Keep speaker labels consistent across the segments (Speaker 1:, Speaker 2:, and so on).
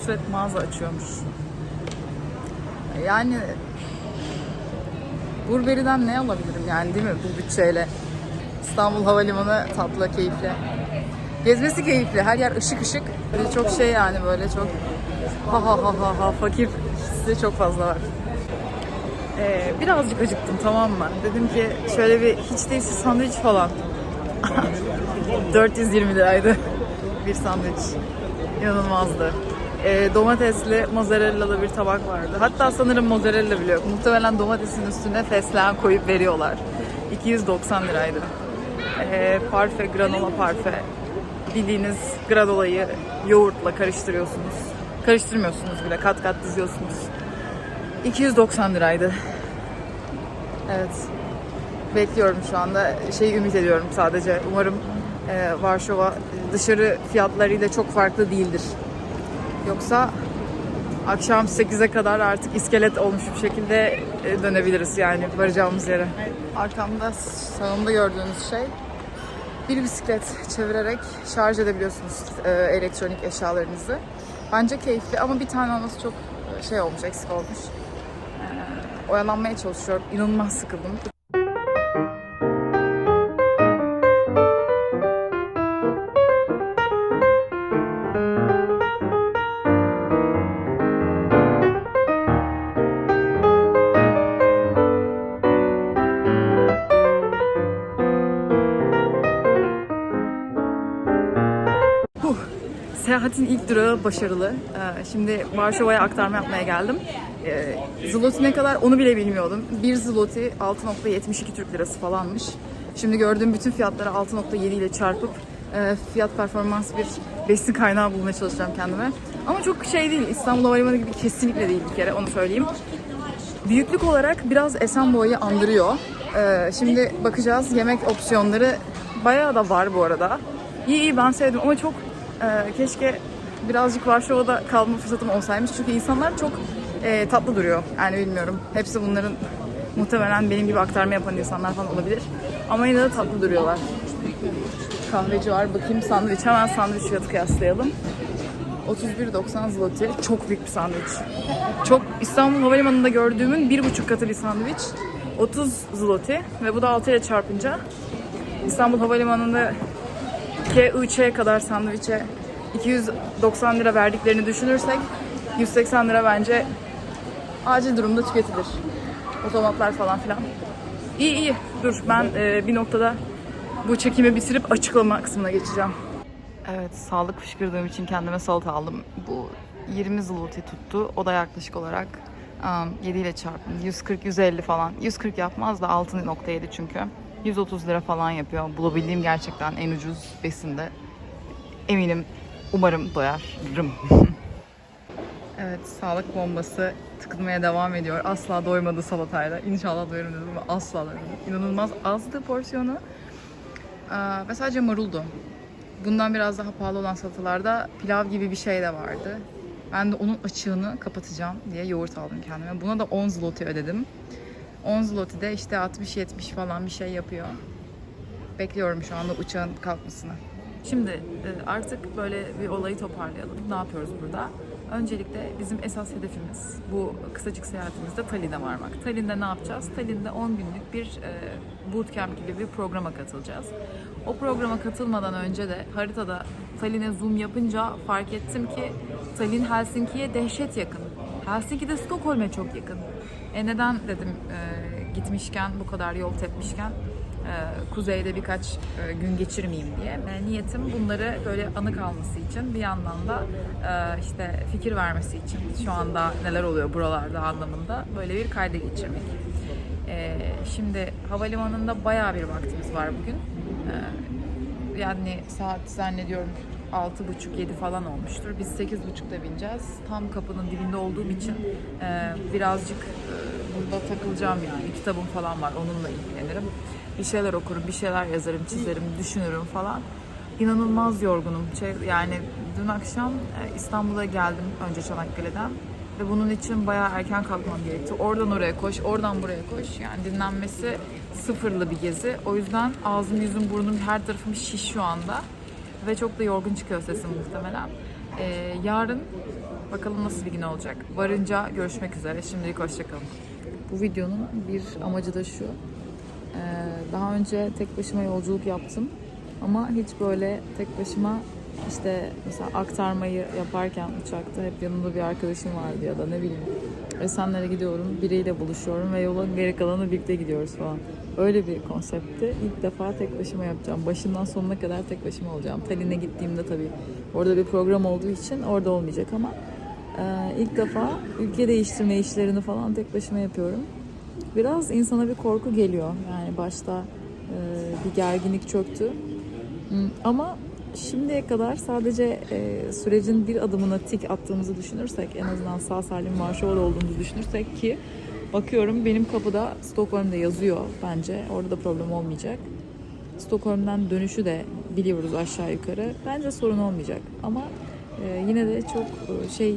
Speaker 1: Nusret mağaza açıyormuş. Yani Burberry'den ne alabilirim yani değil mi bu bütçeyle? İstanbul Havalimanı tatlı, keyifli. Gezmesi keyifli. Her yer ışık ışık. Böyle çok şey yani böyle çok ha ha ha ha ha fakir hissi çok fazla var. Ee, birazcık acıktım tamam mı? Dedim ki şöyle bir hiç değilse sandviç falan. 420 liraydı bir sandviç. İnanılmazdı. Ee, domatesli, mozzarella'lı bir tabak vardı. Hatta sanırım mozzarella bile yok. Muhtemelen domatesin üstüne fesleğen koyup veriyorlar. 290 liraydı. Ee, parfe, granola parfe. Bildiğiniz granolayı yoğurtla karıştırıyorsunuz. Karıştırmıyorsunuz bile, kat kat diziyorsunuz. 290 liraydı. Evet. Bekliyorum şu anda. Şeyi ümit ediyorum sadece. Umarım e, Varşova dışarı fiyatlarıyla çok farklı değildir. Yoksa akşam 8'e kadar artık iskelet olmuş bir şekilde e, dönebiliriz yani varacağımız yere. Arkamda sağımda gördüğünüz şey bir bisiklet çevirerek şarj edebiliyorsunuz e, elektronik eşyalarınızı. Bence keyifli ama bir tane olması çok e, şey olmuş, eksik olmuş. Oyalanmaya çalışıyorum. İnanılmaz sıkıldım. Seyahatin ilk durağı başarılı. Ee, Şimdi Varşova'ya aktarma yapmaya geldim. Ee, Zloty ne kadar onu bile bilmiyordum. Bir zloty 6.72 Türk lirası falanmış. Şimdi gördüğüm bütün fiyatları 6.7 ile çarpıp e, fiyat performans bir besin kaynağı bulmaya çalışacağım kendime. Ama çok şey değil. İstanbul Havalimanı gibi kesinlikle değil bir kere onu söyleyeyim. Büyüklük olarak biraz Esenboğa'yı andırıyor. Ee, şimdi bakacağız. Yemek opsiyonları bayağı da var bu arada. İyi iyi ben sevdim ama çok e, keşke birazcık Varşova'da kalma fırsatım olsaymış. Çünkü insanlar çok e, tatlı duruyor. Yani bilmiyorum. Hepsi bunların muhtemelen benim gibi aktarma yapan insanlar falan olabilir. Ama yine de tatlı duruyorlar. Kahveci var. Bakayım sandviç. Hemen sandviç fiyatı kıyaslayalım. 31.90 zloty. Çok büyük bir sandviç. Çok İstanbul Havalimanı'nda gördüğümün bir buçuk katı bir sandviç. 30 zloty ve bu da 6 ile çarpınca İstanbul Havalimanı'nda KIÇ'ye kadar sandviçe 290 lira verdiklerini düşünürsek 180 lira bence acil durumda tüketilir. Otomatlar falan filan. İyi iyi. Dur ben e, bir noktada bu çekimi bitirip açıklama kısmına geçeceğim. Evet, sağlık fışkırdığım için kendime salata aldım. Bu 20 zloty tuttu. O da yaklaşık olarak um, 7 ile çarpın. 140-150 falan. 140 yapmaz da 6.7 çünkü. 130 lira falan yapıyor. Bulabildiğim gerçekten en ucuz besinde. Eminim, umarım doyarım. evet, sağlık bombası tıkılmaya devam ediyor. Asla doymadı salatayla. İnşallah doyarım dedim ama asla doymadım. İnanılmaz azdı porsiyonu. Aa, ve sadece maruldu. Bundan biraz daha pahalı olan salatalarda pilav gibi bir şey de vardı. Ben de onun açığını kapatacağım diye yoğurt aldım kendime. Buna da 10 zloty ödedim. 10 zloty de işte 60-70 falan bir şey yapıyor. Bekliyorum şu anda uçağın kalkmasını. Şimdi e, artık böyle bir olayı toparlayalım. Ne yapıyoruz burada? Öncelikle bizim esas hedefimiz bu kısacık seyahatimizde Tallinn'e varmak. Tallinn'de ne yapacağız? Tallinn'de 10 günlük bir e, bootcamp gibi bir programa katılacağız. O programa katılmadan önce de haritada Tallinn'e zoom yapınca fark ettim ki Tallinn Helsinki'ye dehşet yakın. Helsinki de Stockholm'e çok yakın. E neden dedim e, gitmişken bu kadar yol tepmişken e, kuzeyde birkaç e, gün geçirmeyeyim diye. E, niyetim bunları böyle anı kalması için bir yandan da e, işte fikir vermesi için şu anda neler oluyor buralarda anlamında böyle bir kayda geçirmek. E, şimdi havalimanında bayağı bir vaktimiz var bugün. E, yani saat zannediyorum 6.30-7 falan olmuştur. Biz 8.30'da bineceğiz. Tam kapının dibinde olduğum için e, birazcık burada takılacağım yani. Kitabım falan var. Onunla ilgilenirim. Bir şeyler okurum, bir şeyler yazarım, çizerim, düşünürüm falan. İnanılmaz yorgunum. Şey, yani dün akşam e, İstanbul'a geldim önce Çanakkale'den. Ve bunun için bayağı erken kalkmam gerekti. Oradan oraya koş, oradan buraya koş. Yani dinlenmesi sıfırlı bir gezi. O yüzden ağzım, yüzüm, burnum, her tarafım şiş şu anda. Ve çok da yorgun çıkıyor sesim muhtemelen. Ee, yarın Bakalım nasıl bir gün olacak. Varınca görüşmek üzere. Şimdilik hoşçakalın. Bu videonun bir amacı da şu. Ee, daha önce tek başıma yolculuk yaptım. Ama hiç böyle tek başıma işte mesela aktarmayı yaparken uçakta hep yanımda bir arkadaşım vardı ya da ne bileyim Esenler'e gidiyorum, biriyle buluşuyorum ve yolun geri kalanı birlikte gidiyoruz falan. Öyle bir konseptti. İlk defa tek başıma yapacağım. Başından sonuna kadar tek başıma olacağım. Tallinn'e gittiğimde tabii orada bir program olduğu için orada olmayacak ama e, ilk defa ülke değiştirme işlerini falan tek başıma yapıyorum. Biraz insana bir korku geliyor. Yani başta e, bir gerginlik çöktü. Hmm, Ama şimdiye kadar sadece e, sürecin bir adımına tik attığımızı düşünürsek, en azından sağ salim Varşova'da olduğumuzu düşünürsek ki bakıyorum benim kapıda Stockholm'da yazıyor bence. Orada da problem olmayacak. Stockholm'dan dönüşü de biliyoruz aşağı yukarı. Bence sorun olmayacak ama e, yine de çok şey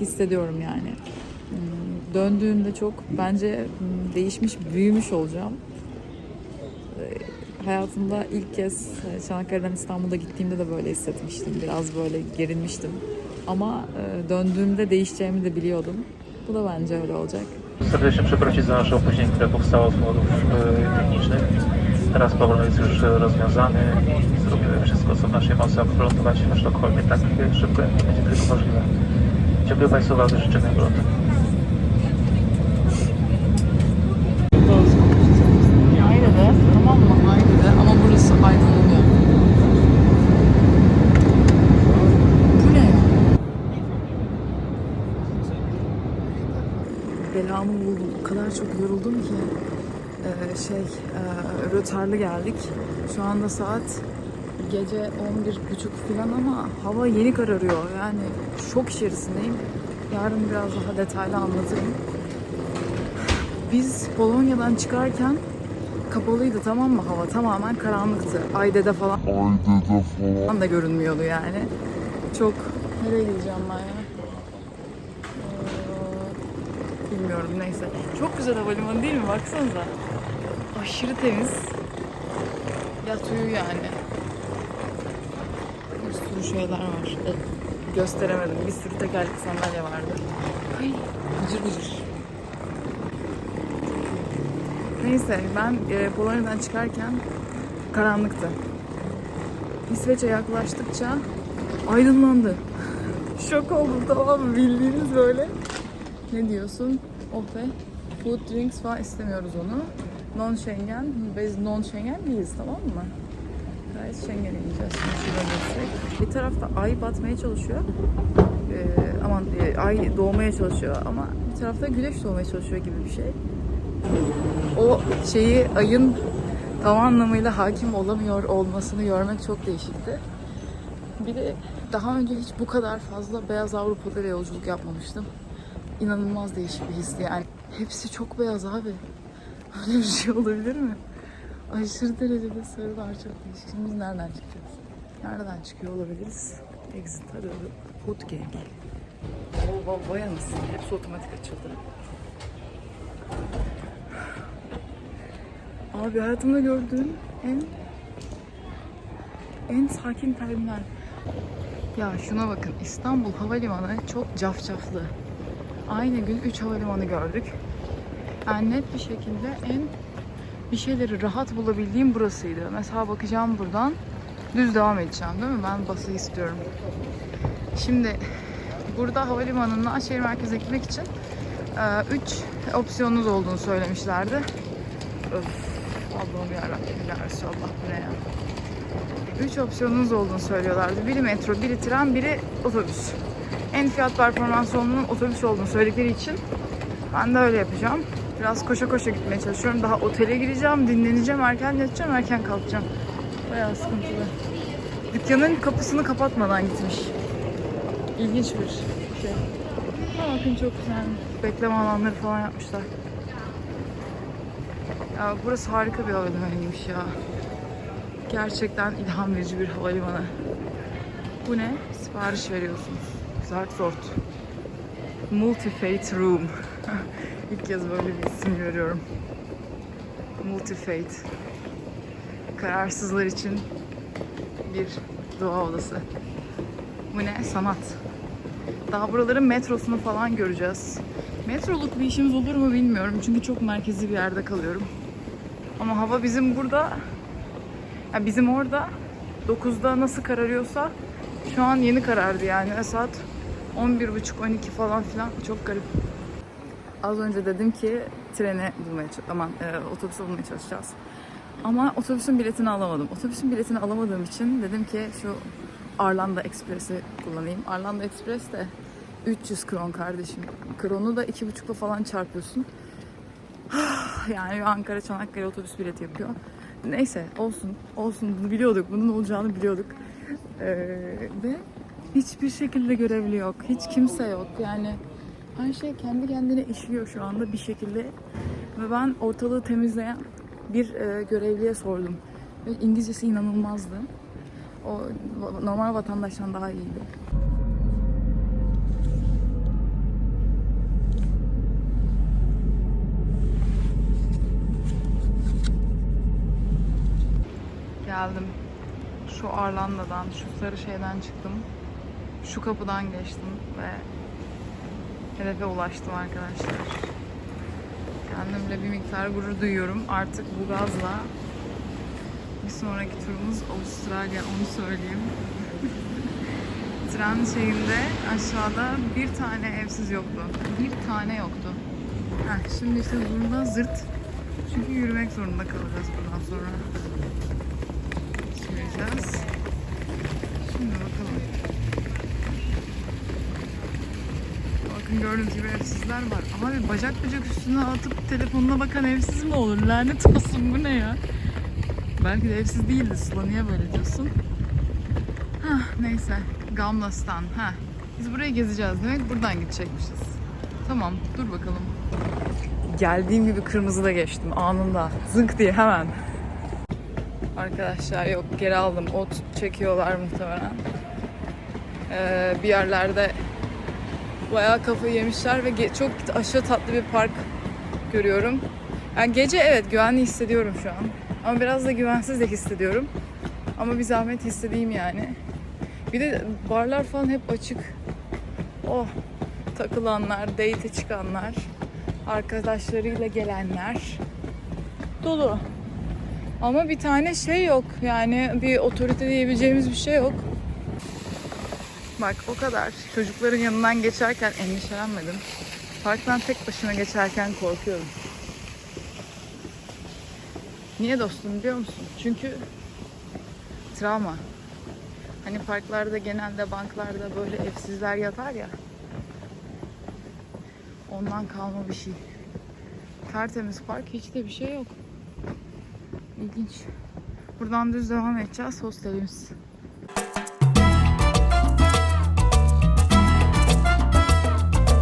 Speaker 1: hissediyorum yani. Hmm, Döndüğümde çok bence hmm, değişmiş, büyümüş olacağım hayatımda ilk kez e, Çanakkale'den İstanbul'a gittiğimde de böyle hissetmiştim. Biraz böyle gerilmiştim. Ama e, döndüğümde değişeceğimi de biliyordum. Bu da bence öyle olacak.
Speaker 2: Serdecznie przeprosić za nasze opóźnienie, które powstało z powodów e, technicznych. Teraz problem jest już rozwiązany i zrobimy wszystko, co w naszej mocy, aby wylądować w Sztokholmie tak szybko, jak będzie tylko możliwe. Bardzo, życzę miłego lotu.
Speaker 1: Ayrı'da tamam mı? Ayrı'da ama burası aydınlanıyor. Bu ne? Belamı buldum. O kadar çok yoruldum ki. Ee, şey, e, rötarlı geldik. Şu anda saat gece 11.30 falan ama hava yeni kararıyor. Yani şok içerisindeyim. Yarın biraz daha detaylı anlatırım. Biz Polonya'dan çıkarken kapalıydı tamam mı hava? Tamamen karanlıktı. Aydede falan
Speaker 3: Ayda'da falan.
Speaker 1: da görünmüyordu yani. Çok... Nereye gideceğim ben ya? Ee, Bilmiyorum neyse. Çok güzel havalimanı değil mi? Baksanıza. Aşırı temiz. Yat uyu yani. Sürü şeyler var. E, gösteremedim. Bir sürü tekerlekli sandalye vardı. Ay, bıcır bıcır. Neyse ben e, Polonya'dan çıkarken karanlıktı. İsveç'e yaklaştıkça aydınlandı. Şok oldum tamam mı? Bildiğiniz böyle. Ne diyorsun? Oh be. Food drinks falan istemiyoruz onu. Non Schengen. Biz non Schengen değiliz tamam mı? Gayet Schengen'e gideceğiz. Şimdi şuradan. Bir tarafta ay batmaya çalışıyor. Ee, aman e, ay doğmaya çalışıyor ama bir tarafta güneş doğmaya çalışıyor gibi bir şey o şeyi ayın tam anlamıyla hakim olamıyor olmasını görmek çok değişikti. Bir de daha önce hiç bu kadar fazla beyaz Avrupa'da yolculuk yapmamıştım. İnanılmaz değişik bir histi yani. Hepsi çok beyaz abi. Öyle bir şey olabilir mi? Aşırı derecede sarılar çok değişik. Şimdi biz nereden çıkacağız? Nereden çıkıyor olabiliriz? Exit arıyorum. Hot gang. Vay- vay anasını. Hepsi otomatik açıldı. Abi hayatımda gördüğüm en en sakin terminal. Ya şuna bakın İstanbul Havalimanı çok cafcaflı. Aynı gün 3 havalimanı gördük. Yani net bir şekilde en bir şeyleri rahat bulabildiğim burasıydı. Mesela bakacağım buradan düz devam edeceğim değil mi? Ben bası istiyorum. Şimdi burada havalimanından şehir merkezine gitmek için 3 opsiyonunuz olduğunu söylemişlerdi. Öf, Allah'ım yarabbim ya Resulallah bu ne ya. Üç opsiyonunuz olduğunu söylüyorlardı. Biri metro, biri tren, biri otobüs. En fiyat performans olduğunun otobüs olduğunu söyledikleri için ben de öyle yapacağım. Biraz koşa koşa gitmeye çalışıyorum. Daha otele gireceğim, dinleneceğim, erken yatacağım, erken kalkacağım. Bayağı sıkıntılı. Dükkanın kapısını kapatmadan gitmiş. İlginç bir şey. Ama bakın çok güzel. Bekleme alanları falan yapmışlar. Ya burası harika bir havalimanıymış ya. Gerçekten ilham verici bir havalimanı. Bu ne? Sipariş veriyorsunuz. Zartort. Multi-Fate Room. İlk kez böyle bir isim görüyorum. Multi-Fate. Kararsızlar için bir dua odası. Bu ne? Sanat. Daha buraların metrosunu falan göreceğiz. Metroluk bir işimiz olur mu bilmiyorum. Çünkü çok merkezi bir yerde kalıyorum. Ama hava bizim burada, ya bizim orada 9'da nasıl kararıyorsa şu an yeni karardı yani. Saat 11.30-12 falan filan. Çok garip. Az önce dedim ki trene bulmaya aman e, otobüse bulmaya çalışacağız. Ama otobüsün biletini alamadım. Otobüsün biletini alamadığım için dedim ki şu Arlanda Express'i kullanayım. Arlanda Express de 300 kron kardeşim. Kronu da 2,5'la falan çarpıyorsun. yani Ankara Çanakkale otobüs bileti yapıyor. Neyse olsun olsun bunu biliyorduk. Bunun olacağını biliyorduk. Ee, ve hiçbir şekilde görevli yok. Hiç kimse yok. Yani her şey kendi kendine işliyor şu anda bir şekilde. Ve ben ortalığı temizleyen bir e, görevliye sordum. Ve İngilizcesi inanılmazdı. O normal vatandaştan daha iyiydi. Geldim. Şu Arlanda'dan, şu sarı şeyden çıktım. Şu kapıdan geçtim ve hedefe ulaştım arkadaşlar. Kendimle bir miktar gurur duyuyorum. Artık bu gazla bir sonraki turumuz Avustralya onu söyleyeyim. Tren şeyinde aşağıda bir tane evsiz yoktu. Bir tane yoktu. Heh, şimdi işte burada zırt. Çünkü yürümek zorunda kalacağız bundan sonra. Süreceğiz. Şimdi bakalım. Bakın gördüğünüz gibi evsizler var. Abi bacak bacak üstüne atıp telefonuna bakan evsiz mi olur? Lanet olsun bu ne ya? Belki de evsiz değildi Sıla. Niye böyle diyorsun? Hah neyse. Gamlastan. Ha. Biz burayı gezeceğiz demek. Buradan gidecekmişiz. Tamam dur bakalım. Geldiğim gibi kırmızıda geçtim anında. Zınk diye hemen. Arkadaşlar yok geri aldım. Ot çekiyorlar muhtemelen. Ee, bir yerlerde bayağı kafayı yemişler ve çok aşırı tatlı bir park görüyorum. Yani gece evet güvenli hissediyorum şu an. Ama biraz da güvensiz de hissediyorum. Ama bir zahmet hissedeyim yani. Bir de barlar falan hep açık. Oh takılanlar, date çıkanlar, arkadaşlarıyla gelenler dolu. Ama bir tane şey yok. Yani bir otorite diyebileceğimiz bir şey yok. Bak o kadar. Çocukların yanından geçerken endişelenmedim. Parktan tek başına geçerken korkuyorum. Niye dostum biliyor musun? Çünkü travma. Hani parklarda genelde banklarda böyle evsizler yatar ya. Ondan kalma bir şey. Tertemiz park hiç de bir şey yok. İlginç. Buradan düz devam edeceğiz hostelimiz.